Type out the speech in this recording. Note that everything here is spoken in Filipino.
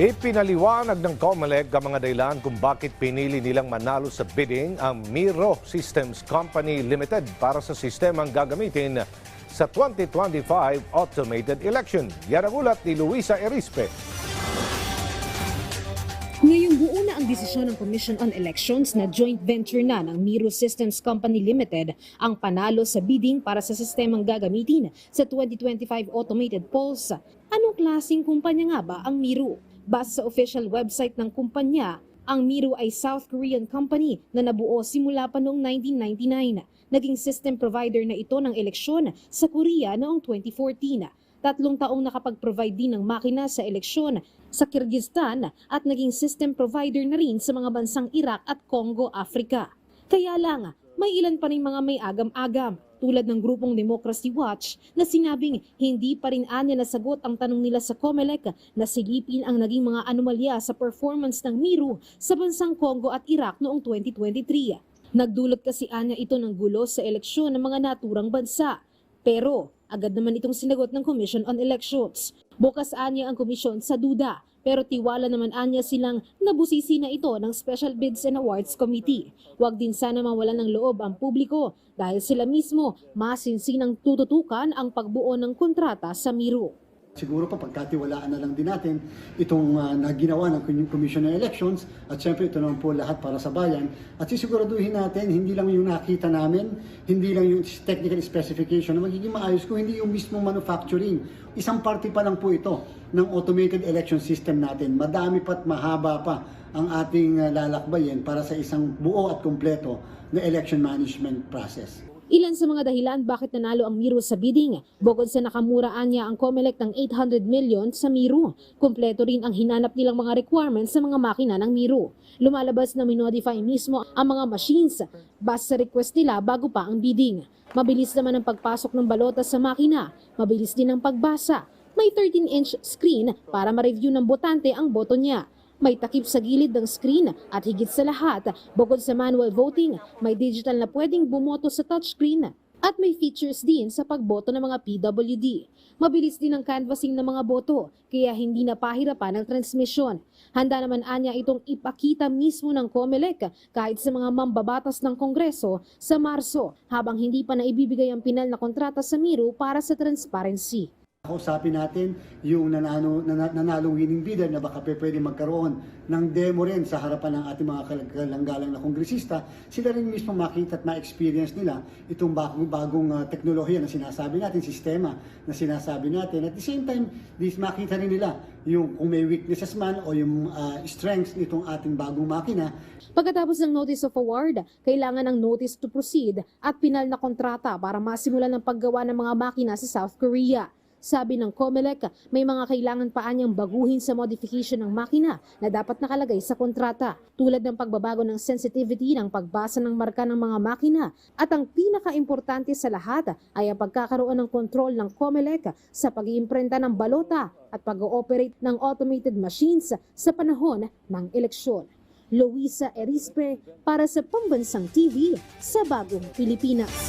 Ipinaliwanag ng COMELEC ang mga dahilan kung bakit pinili nilang manalo sa bidding ang Miro Systems Company Limited para sa sistemang gagamitin sa 2025 automated election. Yan ang ulat ni Luisa Erispe. Ngayong buo na ang desisyon ng Commission on Elections na joint venture na ng Miro Systems Company Limited ang panalo sa bidding para sa sistemang gagamitin sa 2025 automated polls. Anong klaseng kumpanya nga ba ang Miro? Base sa official website ng kumpanya, ang Miro ay South Korean company na nabuo simula pa noong 1999. Naging system provider na ito ng eleksyon sa Korea noong 2014. Tatlong taong nakapag-provide din ng makina sa eleksyon sa Kyrgyzstan at naging system provider na rin sa mga bansang Iraq at Congo, Africa. Kaya lang, may ilan pa rin mga may agam-agam tulad ng grupong Democracy Watch na sinabing hindi pa rin anya nasagot ang tanong nila sa COMELEC na silipin ang naging mga anomalya sa performance ng Miro sa bansang Congo at Iraq noong 2023. Nagdulot kasi anya ito ng gulo sa eleksyon ng mga naturang bansa. Pero agad naman itong sinagot ng Commission on Elections. Bukas anya ang komisyon sa duda pero tiwala naman anya silang nabusisi na ito ng Special Bids and Awards Committee. Huwag din sana mawalan ng loob ang publiko dahil sila mismo masinsinang tututukan ang pagbuo ng kontrata sa Miro. Siguro pa pagkatiwalaan na lang din natin itong uh, naginawa ng Commission on Elections at syempre ito naman po lahat para sa bayan at sisiguraduhin natin hindi lang yung nakita namin, hindi lang yung technical specification na magiging maayos kung hindi yung mismong manufacturing. Isang parte pa lang po ito ng automated election system natin. Madami pa't mahaba pa ang ating uh, lalakbayin para sa isang buo at kumpleto na election management process. Ilan sa mga dahilan bakit nanalo ang Miro sa bidding. Bukod sa nakamuraan niya ang COMELEC ng 800 million sa Miro. Kumpleto rin ang hinanap nilang mga requirements sa mga makina ng Miro. Lumalabas na minodify mismo ang mga machines base sa request nila bago pa ang bidding. Mabilis naman ang pagpasok ng balota sa makina. Mabilis din ang pagbasa. May 13-inch screen para ma-review ng botante ang boto niya. May takip sa gilid ng screen at higit sa lahat, bukod sa manual voting, may digital na pwedeng bumoto sa touchscreen at may features din sa pagboto ng mga PWD. Mabilis din ang canvassing ng mga boto, kaya hindi na pahirapan ang transmisyon. Handa naman anya itong ipakita mismo ng COMELEC kahit sa mga mambabatas ng Kongreso sa Marso habang hindi pa naibibigay ang pinal na kontrata sa Miro para sa transparency. Kausapin natin yung nanalo, nana- nanalong winning bidder na baka pwede magkaroon ng demo rin sa harapan ng ating mga kalanggalang na kongresista. Sila rin mismo makita at ma-experience nila itong bagong, bagong ah, teknolohiya na sinasabi natin, sistema na sinasabi natin. At the same time, this, makita rin nila yung kung may weaknesses man o yung ah, strengths nitong ating bagong makina Pagkatapos ng notice of award, kailangan ng notice to proceed at pinal na kontrata para masimulan ang paggawa ng mga makina sa South Korea. Sabi ng COMELEC, may mga kailangan pa anyang baguhin sa modification ng makina na dapat nakalagay sa kontrata, tulad ng pagbabago ng sensitivity ng pagbasa ng marka ng mga makina at ang pinakaimportante sa lahat ay ang pagkakaroon ng kontrol ng COMELEC sa pag-iimprenta ng balota at pag-ooperate ng automated machines sa panahon ng eleksyon. Luisa Erispe para sa Pambansang TV sa Bagong Pilipinas.